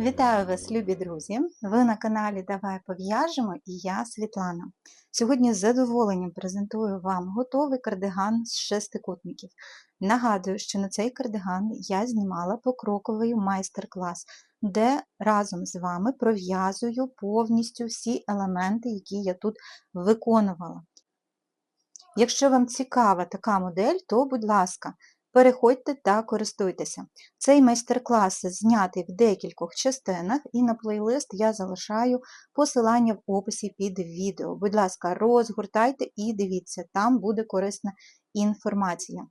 Вітаю вас, любі друзі! Ви на каналі Давай пов'яжемо і я Світлана. Сьогодні з задоволенням презентую вам готовий кардиган з шестикутників. Нагадую, що на цей кардиган я знімала покроковий майстер-клас, де разом з вами пров'язую повністю всі елементи, які я тут виконувала. Якщо вам цікава така модель, то, будь ласка, Переходьте та користуйтеся. Цей майстер-клас знятий в декількох частинах, і на плейлист я залишаю посилання в описі під відео. Будь ласка, розгортайте і дивіться, там буде корисна інформація.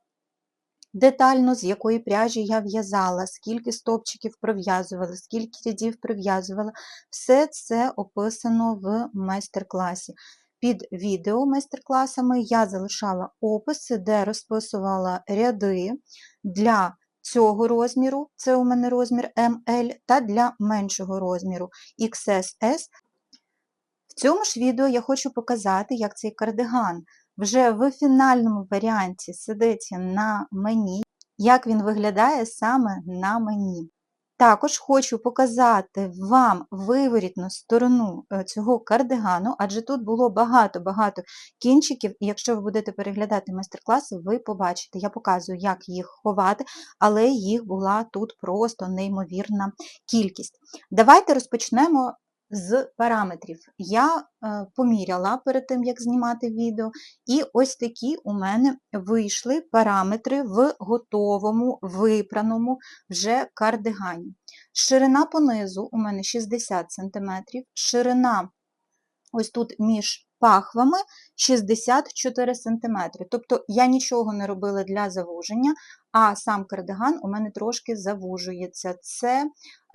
Детально, з якої пряжі я в'язала, скільки стопчиків пров'язувала, скільки рядів пров'язувала, все це описано в майстер-класі. Під відео майстер-класами я залишала описи, де розписувала ряди для цього розміру, це у мене розмір ML, та для меншого розміру XSS. В цьому ж відео я хочу показати, як цей кардиган вже в фінальному варіанті сидиться на мені, як він виглядає саме на мені. Також хочу показати вам виворітну сторону е, цього кардигану, адже тут було багато-багато кінчиків, якщо ви будете переглядати майстер-класи, ви побачите, я показую, як їх ховати, але їх була тут просто неймовірна кількість. Давайте розпочнемо з параметрів. Я е, поміряла перед тим, як знімати відео, і ось такі у мене вийшли параметри в готовому, випраному вже кардигані. Ширина понизу у мене 60 см, ширина ось тут між пахвами 64 см. Тобто я нічого не робила для завуження, а сам кардиган у мене трошки завужується. Це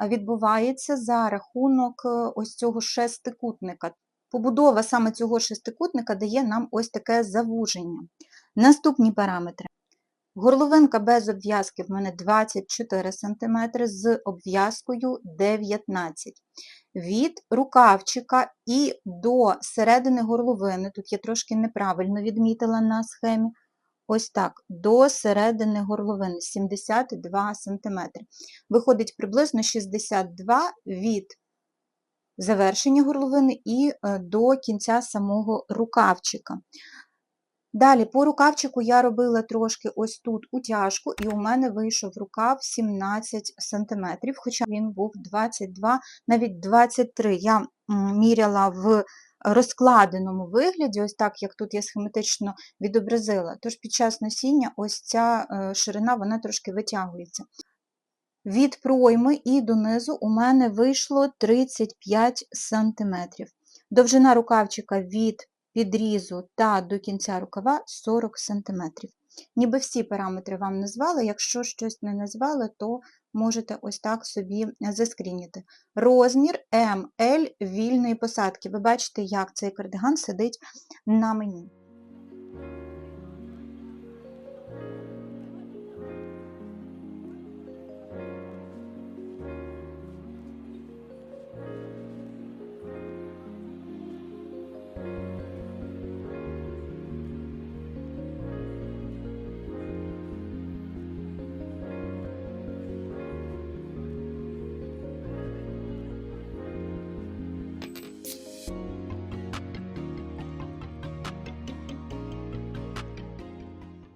відбувається за рахунок е, ось цього шестикутника. Побудова саме цього шестикутника дає нам ось таке завуження. Наступні параметри. Горловинка без обв'язки в мене 24 см з обв'язкою 19 Від рукавчика і до середини горловини, тут я трошки неправильно відмітила на схемі, ось так, до середини горловини 72 см. Виходить приблизно 62 від завершення горловини і е, до кінця самого рукавчика. Далі, по рукавчику я робила трошки ось тут утяжку, і у мене вийшов рукав 17 см, хоча він був 22, навіть 23. Я міряла в розкладеному вигляді, ось так, як тут я схематично відобразила. Тож під час носіння ось ця е, ширина вона трошки витягується. Від пройми і донизу у мене вийшло 35 см. Довжина рукавчика від підрізу та до кінця рукава 40 см. Ніби всі параметри вам назвали, якщо щось не назвали, то можете ось так собі заскрініти. Розмір ML вільної посадки. Ви бачите, як цей кардиган сидить на мені.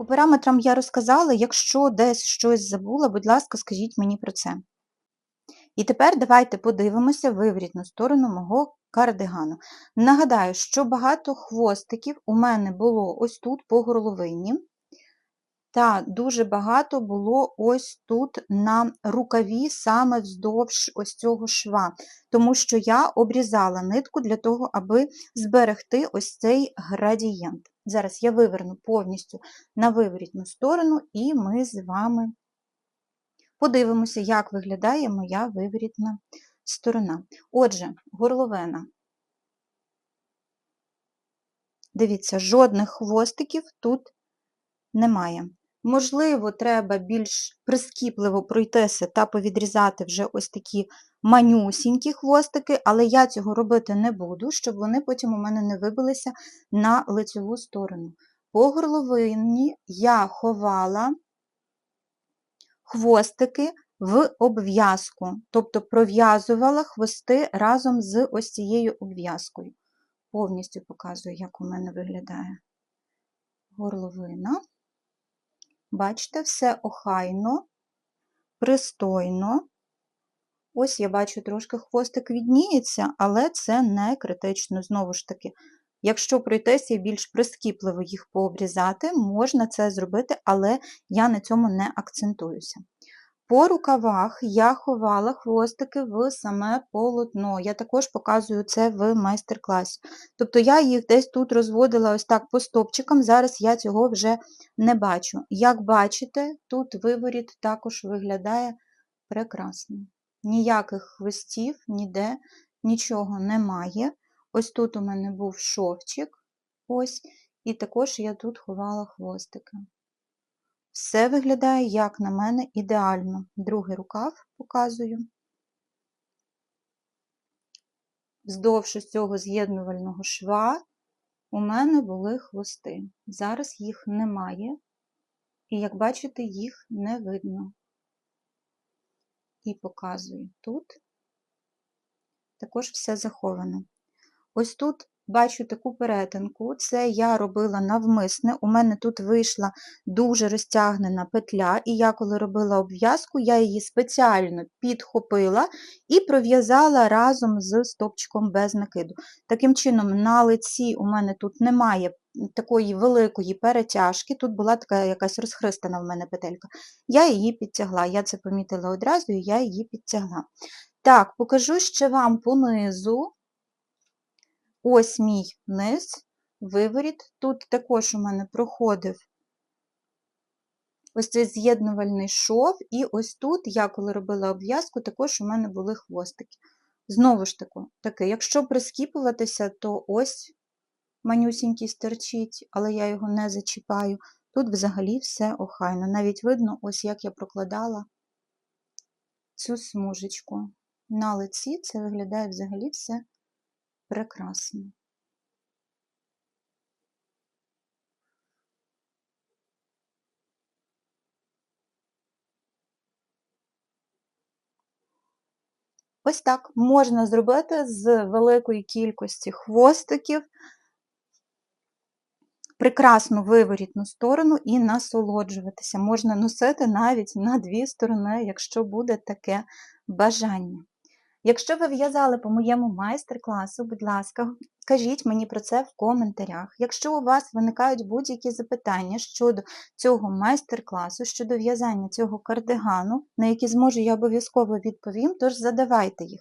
По параметрам я розказала, якщо десь щось забула, будь ласка, скажіть мені про це. І тепер давайте подивимося виврітну сторону мого кардигану. Нагадаю, що багато хвостиків у мене було ось тут по горловині. Та дуже багато було ось тут на рукаві, саме вздовж ось цього шва, тому що я обрізала нитку для того, аби зберегти ось цей градієнт. Зараз я виверну повністю на виворітну сторону, і ми з вами подивимося, як виглядає моя виворітна сторона. Отже, горловина. Дивіться, жодних хвостиків тут немає. Можливо, треба більш прискіпливо пройтися та повідрізати вже ось такі манюсінькі хвостики, але я цього робити не буду, щоб вони потім у мене не вибилися на лицеву сторону. По горловині я ховала хвостики в обв'язку, тобто пров'язувала хвости разом з ось цією обв'язкою. Повністю показую, як у мене виглядає горловина. Бачите, все охайно, пристойно. Ось я бачу, трошки хвостик відніється, але це не критично. Знову ж таки, якщо пройтися більш прискіпливо їх пообрізати, можна це зробити, але я на цьому не акцентуюся. По рукавах я ховала хвостики в саме полотно. Я також показую це в майстер-класі. Тобто я їх десь тут розводила ось так по стопчикам, зараз я цього вже не бачу. Як бачите, тут виворіт також виглядає прекрасно. Ніяких хвостів, ніде нічого немає. Ось тут у мене був шовчик, ось, і також я тут ховала хвостики. Все виглядає, як на мене, ідеально. Другий рукав показую. Вздовж цього з'єднувального шва у мене були хвости. Зараз їх немає, і, як бачите, їх не видно. І показую тут також все заховано. Ось тут Бачу таку перетинку, це я робила навмисне. У мене тут вийшла дуже розтягнена петля, і я, коли робила обв'язку, я її спеціально підхопила і пров'язала разом з стопчиком без накиду. Таким чином, на лиці у мене тут немає такої великої перетяжки, тут була така якась розхристана в мене петелька. Я її підтягла. Я це помітила одразу, і я її підтягла. Так, покажу ще вам понизу. Ось мій низ, виворіт. Тут також у мене проходив ось цей з'єднувальний шов, і ось тут, я коли робила обв'язку, також у мене були хвостики. Знову ж таки, якщо прискіпуватися, то ось манюсінький стерчить, але я його не зачіпаю. Тут взагалі все охайно. Навіть видно, ось як я прокладала цю смужечку. На лиці це виглядає взагалі все прекрасно. Ось так можна зробити з великої кількості хвостиків прекрасну виворітну сторону і насолоджуватися. Можна носити навіть на дві сторони, якщо буде таке бажання. Якщо ви в'язали по моєму майстер-класу, будь ласка, кажіть мені про це в коментарях. Якщо у вас виникають будь-які запитання щодо цього майстер-класу, щодо в'язання цього кардигану, на які зможу я обов'язково відповім, тож задавайте їх.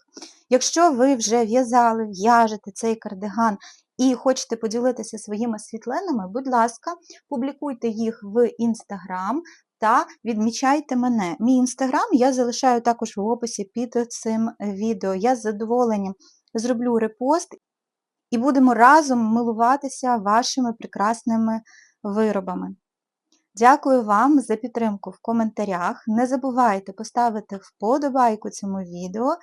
Якщо ви вже в'язали, в'яжете цей кардиган і хочете поділитися своїми світлинами, будь ласка, публікуйте їх в інстаграм, та відмічайте мене. Мій інстаграм я залишаю також в описі під цим відео. Я з задоволенням зроблю репост і будемо разом милуватися вашими прекрасними виробами. Дякую вам за підтримку в коментарях. Не забувайте поставити вподобайку цьому відео.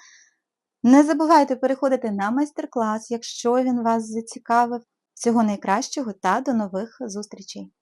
Не забувайте переходити на майстер-клас, якщо він вас зацікавив. Всього найкращого та до нових зустрічей!